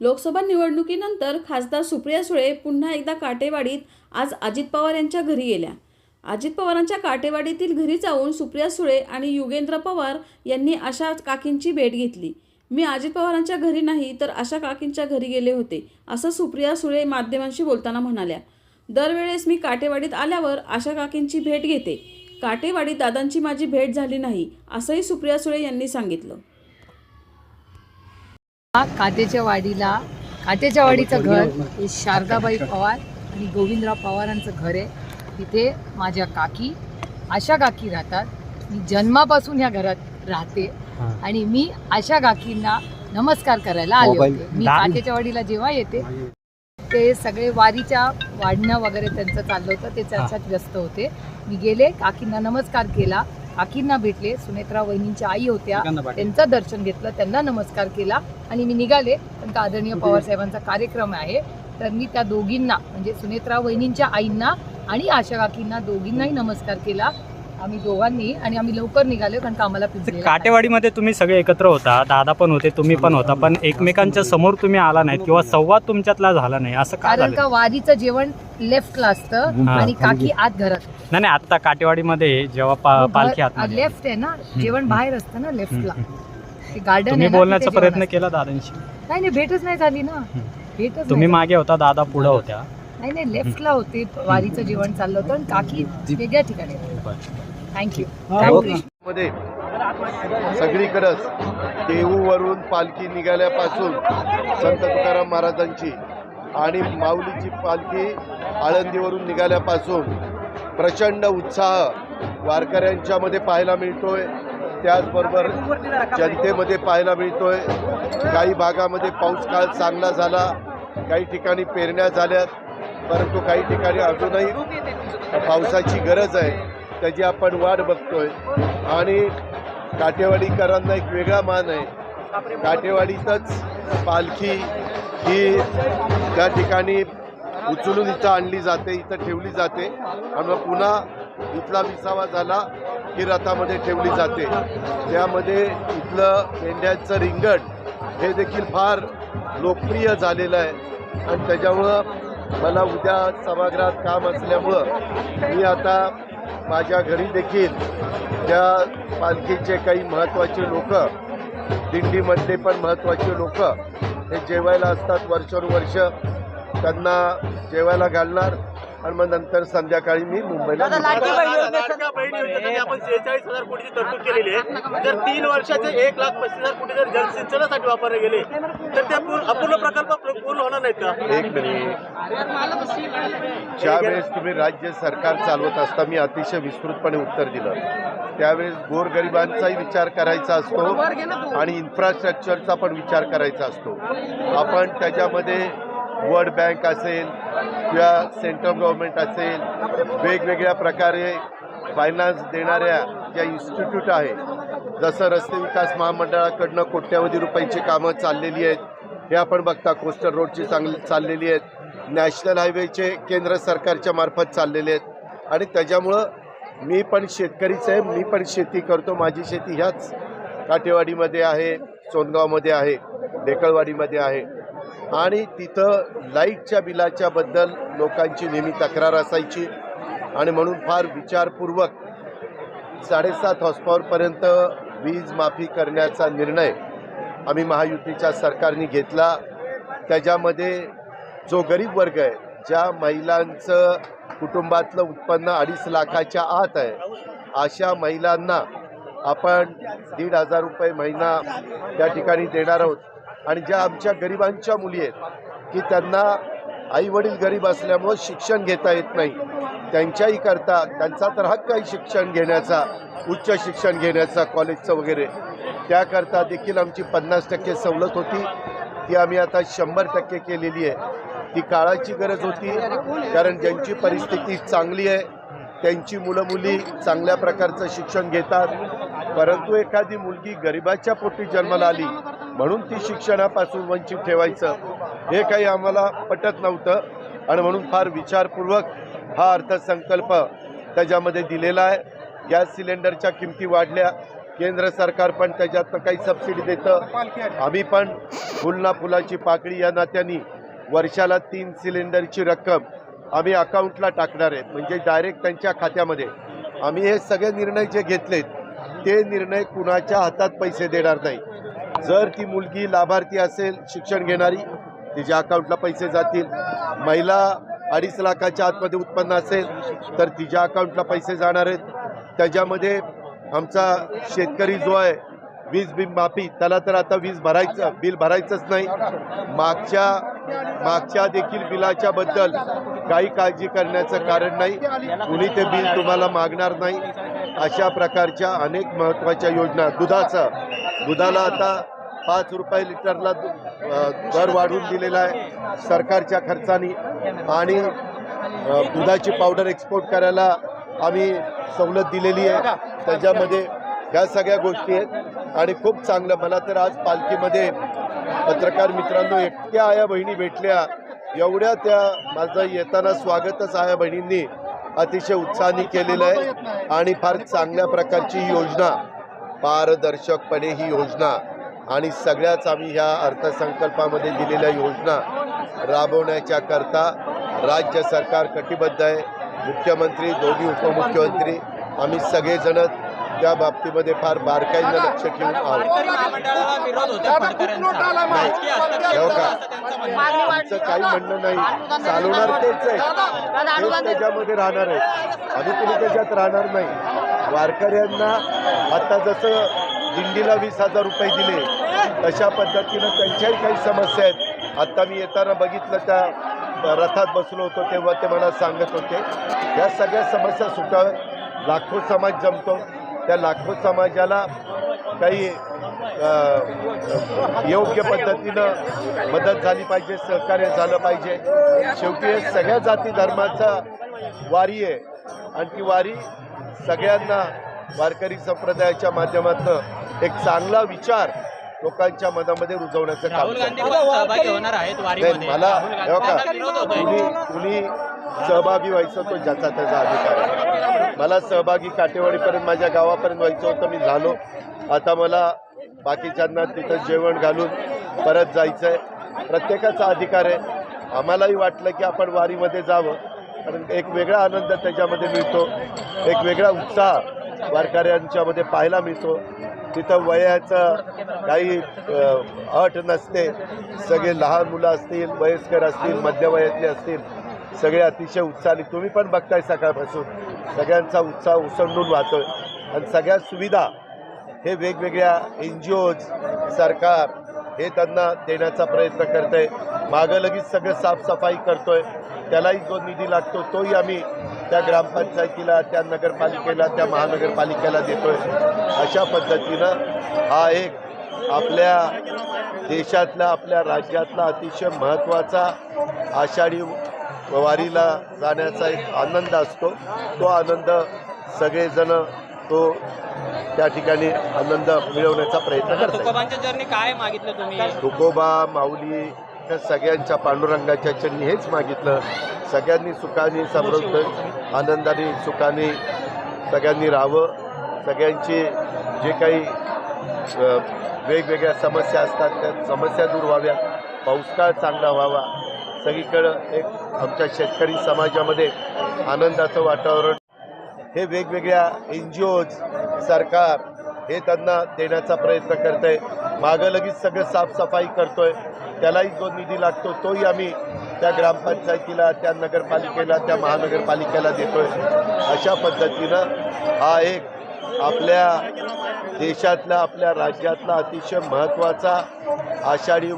लोकसभा निवडणुकीनंतर खासदार सुप्रिया सुळे पुन्हा एकदा काटेवाडीत आज अजित पवार यांच्या घरी गेल्या. अजित पवारांच्या काटेवाडीतील घरी जाऊन सुप्रिया सुळे आणि युगेंद्र पवार यांनी आशा काकींची भेट घेतली. मी अजित पवारांच्या घरी नाही तर आशा काकींच्या घरी गेले होते असं सुप्रिया सुळे माध्यमांशी बोलताना म्हणाल्या. दरवेळेस मी काटेवाडीत आल्यावर आशा काकींची भेट घेते. काटेवाडीत दादांची माझी भेट झाली नाही असंही सुप्रिया सुळे यांनी सांगितलं. काटेच्या वाडीला काटेच्या वाडीचं घर हे शारदाबाई पवार आणि गोविंदराव पवारांचं घर आहे. तिथे माझ्या काकी आशा काकी राहतात. मी जन्मापासून ह्या घरात राहते. आणि मी आशा काकींना नमस्कार करायला आले होते. मी काटेच्या वाडीला जेव्हा येते ते सगळे वारीच्या वाढणं वगैरे त्यांचं चाललं होतं. ते त्याच्यात व्यस्त होते. मी गेले काकींना नमस्कार केला. काकींना भेटले सुनेत्रा वहिनींच्या आई होत्या त्यांचं दर्शन घेतलं त्यांना नमस्कार केला आणि मी निघाले. कारण का आदरणीय पवार साहेबांचा कार्यक्रम आहे. तर मी त्या दोघींना म्हणजे सुनेत्रा वहिनींच्या आईंना आणि आशा काकींना दोघींनाही नमस्कार केला. आम्ही दोघांनी आणि आम्ही लवकर निघालो कारण का आम्हाला पिंजलेलं आहे. काटेवाडीमध्ये तुम्ही सगळे एकत्र होता दादा पण होते तुम्ही पण होता पण एकमेकांच्या समोर तुम्ही आला नाहीत किंवा संवाद तुमच्यातला झाला नाही असं का कारण झालं? का वारीचं जेवण लेफ्टला असतं हा. आणि काकी आत घरात. नाही नाही आता काटेवाडीमध्ये जेव्हा पा- पालखी आतमध्ये. लेफ्ट आहे ना जेवण बाहेर असतं ना लेफ्टला. ते गार्डन तुम्ही बोलण्याचा प्रयत्न. केला दादांशी. नाही नाही भेटच नाही झाली ना. भेटच तुम्ही नाही मागे होता दादा पुढे होत्या. नाही नाही लेफ्टला होते. वारीचं जेवण चाललं होतं आणि काकी वेगळ्या ठिकाणी. थँक्यू मध्ये सगळीकडंच देहूवरून पालखी निघाल्यापासून संत तुकाराम महाराजांची आणि माऊलीची पालखी आळंदीवरून निघाल्यापासून प्रचंड उत्साह वारकऱ्यांच्यामध्ये पाहायला मिळतोय. त्याचबरोबर जनतेमध्ये पाहायला मिळतोय. काही भागामध्ये पाऊस काळ चांगला झाला काही ठिकाणी पेरण्या झाल्यात. परंतु काही ठिकाणी अजूनही पावसाची गरज आहे त्याची आपण वाट बघतोय. आणि काठेवाडीकरांना एक वेगळा मान आहे. काठेवाडीतच पालखी ही त्या ठिकाणी उचलून इथं आणली जाते इथं ठेवली जाते. आणि मग पुन्हा इथला विसावा झाला की रथामध्ये ठेवली जाते. त्यामध्ये इथलं मेंढ्यांचं रिंगण हे देखील फार लोकप्रिय झालेलं आहे. आणि त्याच्यामुळं मला उद्या सभागृहात काम असल्यामुळं मी आता माझ्या घरी देखील त्या पालखीचे काही महत्त्वाचे लोक दिंडीमधले पण महत्त्वाचे लोक हे जेवायला असतात वर्षानुवर्ष. त्यांना जेवायला घालणार आणि मग नंतर संध्याकाळी मी मुंबईला आपण सेहेचाळीस हजार कोटीची तरतूद केलेली आहे. जर तीन वर्षाचे एक लाख पस्तीस हजार कोटी जर जलसिंचनासाठी वापरले गेले तर ते पूर्ण अपूर्ण प्रकल्प का? एक मिनिट. ज्यावेळेस तुम्ही राज्य सरकार चालवत असता मी अतिशय विस्तृतपणे उत्तर दिलं. त्यावेळेस गोरगरिबांचाही विचार करायचा असतो आणि इन्फ्रास्ट्रक्चरचा पण विचार करायचा असतो. आपण त्याच्यामध्ये वर्ल्ड बँक असेल किंवा सेंट्रल गव्हर्नमेंट असेल वेगवेगळ्या प्रकारे फायनान्स देणाऱ्या ज्या इन्स्टिट्यूट आहे जसं रस्ते विकास महामंडळाकडनं कोट्यावधी रुपयाची कामं चाललेली आहेत हे आपण बघता कोस्टल रोडची चांगली चाललेली आहेत. नॅशनल हायवेचे केंद्र सरकारच्या मार्फत चाललेले आहेत. आणि त्याच्यामुळं मी पण शेतकरीच आहे मी पण शेती करतो. माझी शेती ह्याच काटेवाडीमध्ये आहे सोनगावमध्ये आहे ढेकळवाडीमध्ये आहे. आणि तिथं लाईटच्या बिलाच्याबद्दल लोकांची नेहमी तक्रार असायची. आणि म्हणून फार विचारपूर्वक साडेसात हॉसपॉवरपर्यंत वीज माफी करण्याचा निर्णय आम्ही महायुतीच्या सरकारने घेतला. त्याच्यामध्ये जो गरीब वर्ग आहे ज्या महिलांचं कुटुंबातलं उत्पन्न अडीच लाखाच्या आत आहे अशा महिलांना आपण दीड हजार रुपये महिना त्या ठिकाणी देणार आहोत. आणि ज्या आमच्या गरिबांच्या मुली आहेत की त्यांना आई वडील गरीब असल्यामुळं शिक्षण घेता येत नाही. त्यांच्याही करता त्यांचा तर हक्क आहे शिक्षण घेण्याचा उच्च शिक्षण घेण्याचा कॉलेजचं वगैरे. त्याकरता देखील आमची पन्नास टक्के सवलत होती. ती आम्ही आता शंभर टक्के केलेली आहे. ती काळाची गरज होती कारण ज्यांची परिस्थिती चांगली आहे त्यांची मुलं मुली चांगल्या प्रकारचं शिक्षण घेतात. परंतु एखादी मुलगी गरिबाच्या पोटी जन्माला आली म्हणून ती शिक्षणापासून वंचित ठेवायचं हे काही आम्हाला पटत नव्हतं. आणि म्हणून फार विचारपूर्वक हा अर्थसंकल्प त्याच्यामध्ये दिलेला आहे. गॅस सिलेंडरच्या किमती वाढल्या. केंद्र सरकार पण त्याच्यातनं काही सबसिडी देतं. आम्ही पण फुलना फुलाची पाकळी या नात्याने वर्षाला तीन सिलेंडरची रक्कम आम्ही अकाउंटला टाकणार आहेत. म्हणजे डायरेक्ट त्यांच्या खात्यामध्ये. आम्ही हे सगळे निर्णय जे घेतलेत ते निर्णय कुणाच्या हातात पैसे देणार नाही. जर ती मुलगी लाभार्थी असेल शिक्षण घेणारी तिच्या अकाउंटला पैसे जातील. महिला अडीच लाखाच्या आतमध्ये उत्पन्न असेल तर तिच्या अकाउंटला पैसे जाणार आहेत. त्याच्यामध्ये आमचा शेतकरी जो आहे वीज बिल माफी त्याला तर आता वीज भरायचं बिल भरायचंच नाही. मागच्या मागच्या देखील बिलाच्या बद्दल काही काळजी करण्याचं कारण नाही. कुणी ते बिल तुम्हाला मागणार नाही. अशा प्रकारच्या अनेक महत्त्वाच्या योजना दुधाचं. दुधाला आता पाच रुपये लिटरला दर वाढवून दिलेला आहे. सरकारच्या खर्चाने. आणि दुधाची पावडर एक्सपोर्ट करायला आम्ही सवलत दिलेली आहे. त्याच्यामध्ये ह्या सगळ्या गोष्टी आहेत. आणि खूप चांगलं मला तर आज पालखीमध्ये पत्रकार मित्रांनो एकट्या आया बहिणी भेटल्या. एवढ्या त्या माझं येताना स्वागतच आया बहिणींनी. अतिशय उत्साहाने केलेलं आहे. आणि फार चांगल्या प्रकारची योजना पारदर्शकपणे ही योजना आणि सगळ्याच आम्ही ह्या अर्थसंकल्पामध्ये दिलेल्या योजना राबवण्याच्या करता राज्य सरकार कटिबद्ध आहे. मुख्यमंत्री दोन्ही उपमुख्यमंत्री आम्ही सगळेजण त्या बाबतीमध्ये फार बारकाईनं लक्ष ठेवून. आमचं काही म्हणणं नाही. चालवणार तेच आहे. तेच त्याच्यामध्ये राहणार आहे. आम्ही कुणी त्याच्यात राहणार नाही. वारकऱ्यांना आता जसं दिंडीला वीस हजार रुपये दिले तशा पद्धतीनं त्यांच्याही काही समस्या आहेत. आत्ता मी येताना बघितलं त्या रथात बसलो होतो तेव्हा ते मला सांगत होते. या सगळ्या समस्या सुटाव्यात. लाखो समाज जमतो. त्या लाखो समाजाला काही योग्य पद्धतीनं मदत झाली पाहिजे सहकार्य झालं पाहिजे. शेवटी हे सगळ्या जाती धर्माचा वारी आहे. आणि ती वारी सगळ्यांना वारकरी संप्रदायाच्या माध्यमातून एक चांगला विचार लोकांच्या मनामध्ये रुजवण्याचं काम मला कुणी सहभागी व्हायचं तो ज्याचा त्याचा अधिकार आहे. मला सहभागी काटेवाडीपर्यंत माझ्या गावापर्यंत व्हायचं होतं मी झालो. आता मला बाकीच्यांना तिथं जेवण घालून परत जायचं आहे प्रत्येकाचा अधिकार आहे. आम्हालाही वाटलं की आपण वारीमध्ये जावं. कारण एक वेगळा आनंद त्याच्यामध्ये मिळतो. एक वेगळा उत्साह वारकऱ्यांच्यामध्ये पाहायला मिळतो. तिथं वयाचं काही अट नसते. सगळे लहान मुलं असतील वयस्कर असतील मध्यवयातले असतील सगळे अतिशय उत्साही तुम्ही पण बघताय सकाळपासून. सगळ्यांचा उत्साह उसंडून वाहतोय. आणि सगळ्या सुविधा हे वेगवेगळ्या एन जी ओज सरकार हे त्यांना देण्याचा प्रयत्न करत आहे मागं लगेच सगळं साफसफाई करतो आहे त्यालाही जो निधी लागतो तोही आम्ही त्या ग्रामपंचायतीला त्या नगरपालिकेला त्या महानगरपालिकेला देतो आहे अशा पद्धतीनं हा एक आपल्या देशातला आपल्या राज्यातला अतिशय महत्त्वाचा आषाढी वारीला जाण्याचा एक आनंद असतो. तो आनंद सगळेजण तो त्या ठिकाणी आनंद मिळवण्याचा प्रयत्न करतात. तुकोबांच्या जर्नी काय मागितलं तुम्ही? तुकोबा माऊली त्या सगळ्यांच्या पांडुरंगाच्या चरणी हेच मागितलं. सगळ्यांनी सुखाने समृद्ध आनंदाने सुखाने सगळ्यांनी राहावं. सगळ्यांची जे काही वेगवेगळ्या समस्या असतात त्या समस्या दूर व्हाव्या पाऊसकाळ चांगला व्हावा. सगळीकडं एक आमच्या शेतकरी समाजामध्ये आनंदाचं वातावरण. हे वेगवेगळ्या एन जी ओज सरकार हे त्यांना देण्याचा प्रयत्न करत आहे मागं लगेच सगळं साफसफाई करतो आहे त्यालाही जो निधी लागतो तोही आम्ही त्या ग्रामपंचायतीला त्या नगरपालिकेला त्या महानगरपालिकेला देतोय. अशा पद्धतीनं हा एक आपल्या देशातला आपल्या राज्यातला अतिशय महत्त्वाचा आषाढी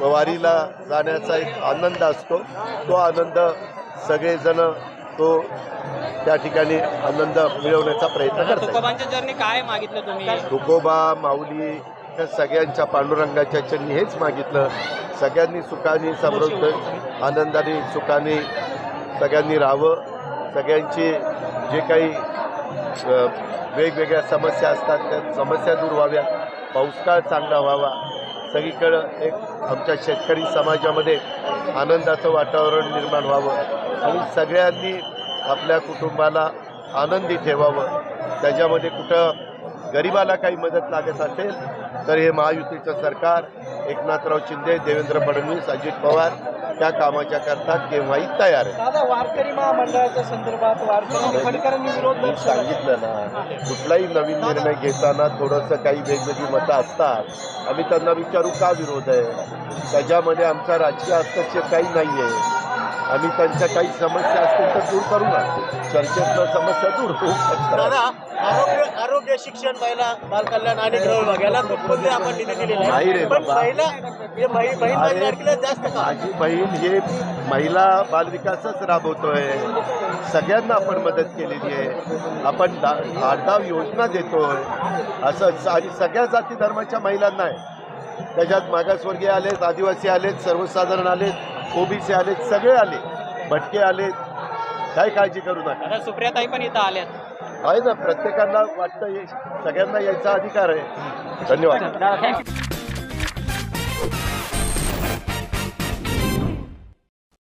वारीला जाण्याचा एक आनंद असतो. तो आनंद सगळेजण तो त्या ठिकाणी आनंद मिळवण्याचा प्रयत्न करतात जर्नी काय मागितलं तुम्ही? तुकोबा माऊली त्या सगळ्यांच्या पांडुरंगाच्या चरणी हेच मागितलं. सगळ्यांनी सुखाने समृद्ध आनंदाने सुखाने सगळ्यांनी राहावं. सगळ्यांची जे काही वेगवेगळ्या समस्या असतात त्या समस्या दूर व्हाव्या पाऊसकाळ चांगला व्हावा. सगळीकडं एक आमच्या शेतकरी समाजामध्ये आनंदाचं वातावरण निर्माण व्हावं आणि सगळ्यांनी आपल्या कुटुंबाला आनंदी ठेवावं. त्याच्यामध्ये कुठं गरिबाला काही मदत लागत असेल तर हे महायुतीचं सरकार एकनाथराव शिंदे देवेंद्र फडणवीस अजित पवार त्या कामाच्या करता केव्हाही तयार आहे दादा वारकरी महामंडळाच्या संदर्भात वारकरी सांगितलं ना कुठलाही नवीन निर्णय घेताना थोडंसं काही वेगवेगळी मतं असतात. आम्ही त्यांना विचारू का विरोध आहे? त्याच्यामध्ये आमचा राजकीय हस्तक्षेप काही नाही आहे आम्ही त्यांच्या काही समस्या असतील तर दूर करू ना चर्चेतनं समस्या दूर होऊ शकतात आरोग्य आरोग्य शिक्षण महिला बालकल्याण आणि गृह विभाग याला आपण निधी दिलेले नाही रे आहे पण बाबा. महिला हे बहीण बहीण अरे, तारखेला जास्त का? माझी बहीण हे महिला बालविकासच राबवतोय. सगळ्यांना आपण मदत केलेली आहे. आपण दा आठ दहा योजना देतोय. असं आणि सगळ्या जाती धर्माच्या महिलांना आहे. त्याच्यात मागासवर्गीय आलेत आदिवासी आलेत सर्वसाधारण आलेत. ओबीसी आलेत सगळे आले. भटके आलेत काय काळजी करू नका. आता सुप्रियाताई पण इथं आल्यात. आहे ना प्रत्येकाला वाटतं हे सगळ्यांना यायचा अधिकार आहे. धन्यवाद. थँक्यू